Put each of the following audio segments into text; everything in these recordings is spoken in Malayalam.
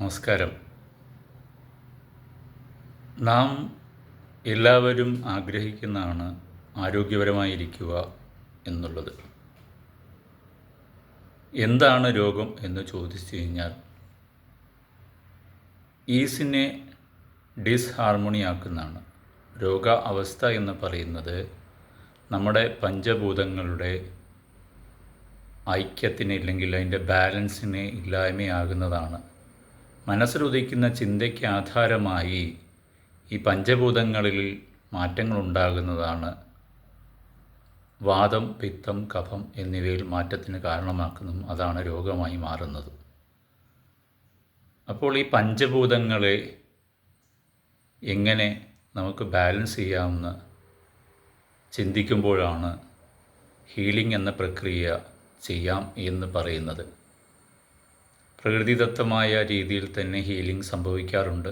നമസ്കാരം. നാം എല്ലാവരും ആഗ്രഹിക്കുന്നതാണ് ആരോഗ്യപരമായിരിക്കുക എന്നുള്ളത്. എന്താണ് രോഗം എന്ന് ചോദിച്ചു കഴിഞ്ഞാൽ ഈസിനെ ഡിസ്ഹാർമോണിയാക്കുന്നതാണ്. രോഗ അവസ്ഥ എന്ന് പറയുന്നത് നമ്മുടെ പഞ്ചഭൂതങ്ങളുടെ ഐക്യത്തിന് ഇല്ലെങ്കിൽ അതിന്റെ ബാലൻസിന് ഇല്ലായ്മയാകുന്നതാണ്. മനസ്സിലുദിക്കുന്ന ചിന്തയ്ക്ക് ആധാരമായി ഈ പഞ്ചഭൂതങ്ങളിൽ മാറ്റങ്ങൾ ഉണ്ടാകുന്നതാണ് വാദം പിത്തം കഫം എന്നിവയിൽ മാറ്റത്തിന് കാരണമാക്കുന്നതും അതാണ് രോഗമായി മാറുന്നത്. അപ്പോൾ ഈ പഞ്ചഭൂതങ്ങളെ എങ്ങനെ നമുക്ക് ബാലൻസ് ചെയ്യാമെന്ന് ചിന്തിക്കുമ്പോഴാണ് ഹീലിംഗ് എന്ന പ്രക്രിയ ചെയ്യാം എന്ന് പറയുന്നത്. പ്രകൃതിദത്തമായ രീതിയിൽ തന്നെ ഹീലിംഗ് സംഭവിക്കാറുണ്ട്.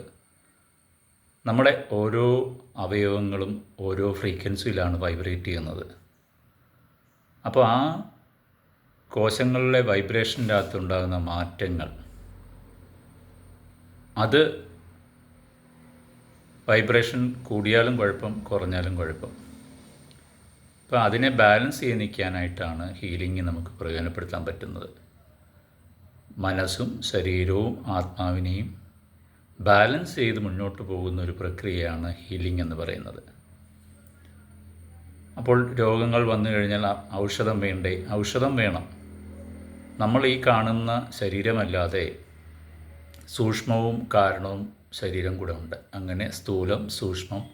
നമ്മുടെ ഓരോ അവയവങ്ങളും ഓരോ ഫ്രീക്വൻസിയിലാണ് വൈബ്രേറ്റ് ചെയ്യുന്നത്. അപ്പോൾ ആ കോശങ്ങളിലെ വൈബ്രേഷന്റെ അകത്തുണ്ടാകുന്ന മാറ്റങ്ങൾ അത് വൈബ്രേഷൻ കൂടിയാലും കുഴപ്പം കുറഞ്ഞാലും കുഴപ്പം. അപ്പോൾ അതിനെ ബാലൻസ് ചെയ്ത് നിൽക്കാനായിട്ടാണ് ഹീലിംഗ് നമുക്ക് പ്രയോജനപ്പെടുത്താൻ പറ്റുന്നത്. മനസ്സും ശരീരവും ആത്മാവിനെയും ബാലൻസ് ചെയ്ത് മുന്നോട്ട് പോകുന്ന ഒരു പ്രക്രിയയാണ് ഹീലിംഗ് എന്ന് പറയുന്നത്. അപ്പോൾ രോഗങ്ങൾ വന്നു കഴിഞ്ഞാൽ ഔഷധം വേണ്ടേ? ഔഷധം വേണം. നമ്മൾ ഈ കാണുന്ന ശരീരമല്ലാതെ സൂക്ഷ്മവും കാരണവും ശരീരം കൂടെ ഉണ്ട്. അങ്ങനെ സ്ഥൂലം സൂക്ഷ്മം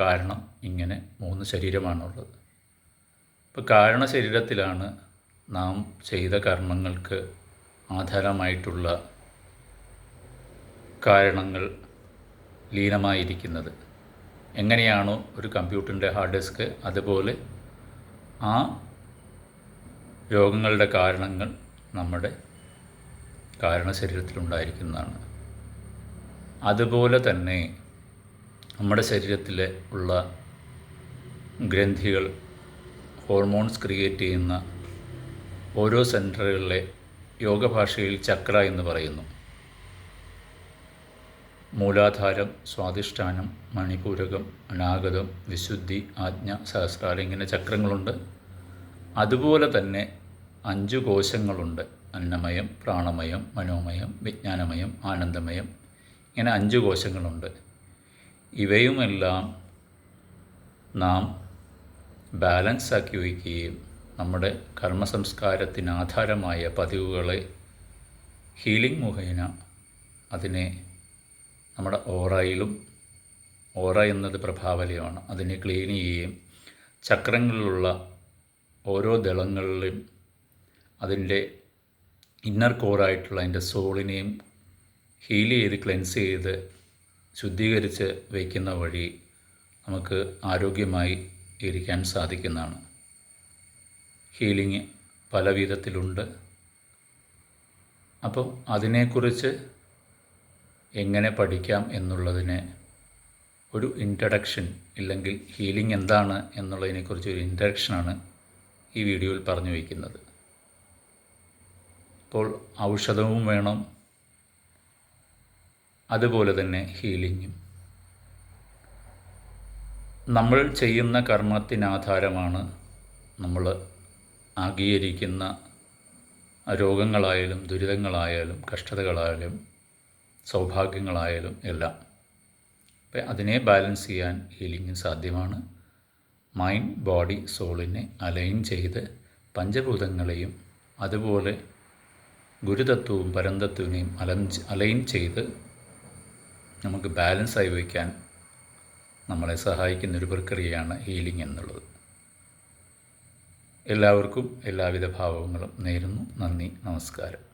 കാരണം ഇങ്ങനെ മൂന്ന് ശരീരമാണുള്ളത്. ഇപ്പോൾ കാരണ ശരീരത്തിലാണ് നാം ചെയ്ത കർമ്മങ്ങൾക്ക് ആധാരമായിട്ടുള്ള കാരണങ്ങൾ ലീനമായിരിക്കുന്നത്. എങ്ങനെയാണോ ഒരു കമ്പ്യൂട്ടറിന്റെ ഹാർഡ് ഡിസ്ക് അതുപോലെ ആ രോഗങ്ങളുടെ കാരണങ്ങൾ നമ്മുടെ കാരണ ശരീരത്തിലുണ്ടായിരിക്കുന്നതാണ് അതുപോലെ തന്നെ നമ്മുടെ ശരീരത്തിൽ ഉള്ള ഗ്രന്ഥികൾ ഹോർമോൺസ് ക്രിയേറ്റ് ചെയ്യുന്ന ഓരോ സെന്ററുകളിലെ യോഗ ഭാഷയിൽ ചക്ര എന്ന് പറയുന്നു. മൂലാധാരം സ്വാധിഷ്ഠാനം മണിപൂരകം അനാഗതം വിശുദ്ധി ആജ്ഞ സഹസ്രാരം ഇങ്ങനെ ചക്രങ്ങളുണ്ട്. അതുപോലെ തന്നെ അഞ്ച് കോശങ്ങളുണ്ട്. അന്നമയം പ്രാണമയം മനോമയം വിജ്ഞാനമയം ആനന്ദമയം ഇങ്ങനെ അഞ്ച് കോശങ്ങളുണ്ട്. ഇവയുമെല്ലാം നാം ബാലൻസ് ആക്കി വയ്ക്കുകയും നമ്മുടെ കർമ്മസംസ്കാരത്തിന് ആധാരമായ പതിവുകളെ ഹീലിംഗ് മുഖേന അതിനെ നമ്മുടെ ഓറയിലും ഓറ എന്നത് പ്രഭാവലയമാണ് അതിനെ ക്ലീൻ ചെയ്യുകയും ചക്രങ്ങളിലുള്ള ഓരോ ദളങ്ങളിലും അതിന്റെ ഇന്നർ കോറായിട്ടുള്ള അതിന്റെ സോളിനെയും ഹീൽ ചെയ്ത് ക്ലെൻസ് ചെയ്ത് ശുദ്ധീകരിച്ച് വയ്ക്കുന്ന വഴി നമുക്ക് ആരോഗ്യമായി ഇരിക്കാൻ സാധിക്കുന്നതാണ്. ഹീലിംഗ് പല വിധത്തിലുണ്ട്. അപ്പോൾ അതിനെക്കുറിച്ച് എങ്ങനെ പഠിക്കാം എന്നുള്ളതിന് ഒരു ഇൻട്രഡക്ഷൻ ഇല്ലെങ്കിൽ ഹീലിംഗ് എന്താണ് എന്നുള്ളതിനെക്കുറിച്ച് ഒരു ഇൻട്രഡക്ഷനാണ് ഈ വീഡിയോയിൽ പറഞ്ഞു വയ്ക്കുന്നത് അപ്പോൾ ഔഷധവും വേണം. അതുപോലെ തന്നെ ഹീലിങ്ങും. നമ്മൾ ചെയ്യുന്ന കർമ്മത്തിനാധാരമാണ് നമ്മൾ അംഗീകരിക്കുന്ന രോഗങ്ങളായാലും ദുരിതങ്ങളായാലും കഷ്ടതകളായാലും സൗഭാഗ്യങ്ങളായാലും എല്ലാം. അപ്പം അതിനെ ബാലൻസ് ചെയ്യാൻ ഹീലിംഗ് സാധ്യമാണ്. മൈൻഡ് ബോഡി സോളിനെ അലൈൻ ചെയ്ത് പഞ്ചഭൂതങ്ങളെയും അതുപോലെ ഗുരുതത്വവും പരന്തത്വനെയും അലഞ്ച് അലൈൻ ചെയ്ത് നമുക്ക് ബാലൻസായി വയ്ക്കാൻ നമ്മളെ സഹായിക്കുന്ന ഒരു പ്രക്രിയയാണ് ഹീലിംഗ് എന്നുള്ളത്. എല്ലാവർക്കും എല്ലാവിധ ഭാവങ്ങളും നേരുന്നു. നന്ദി നമസ്കാരം.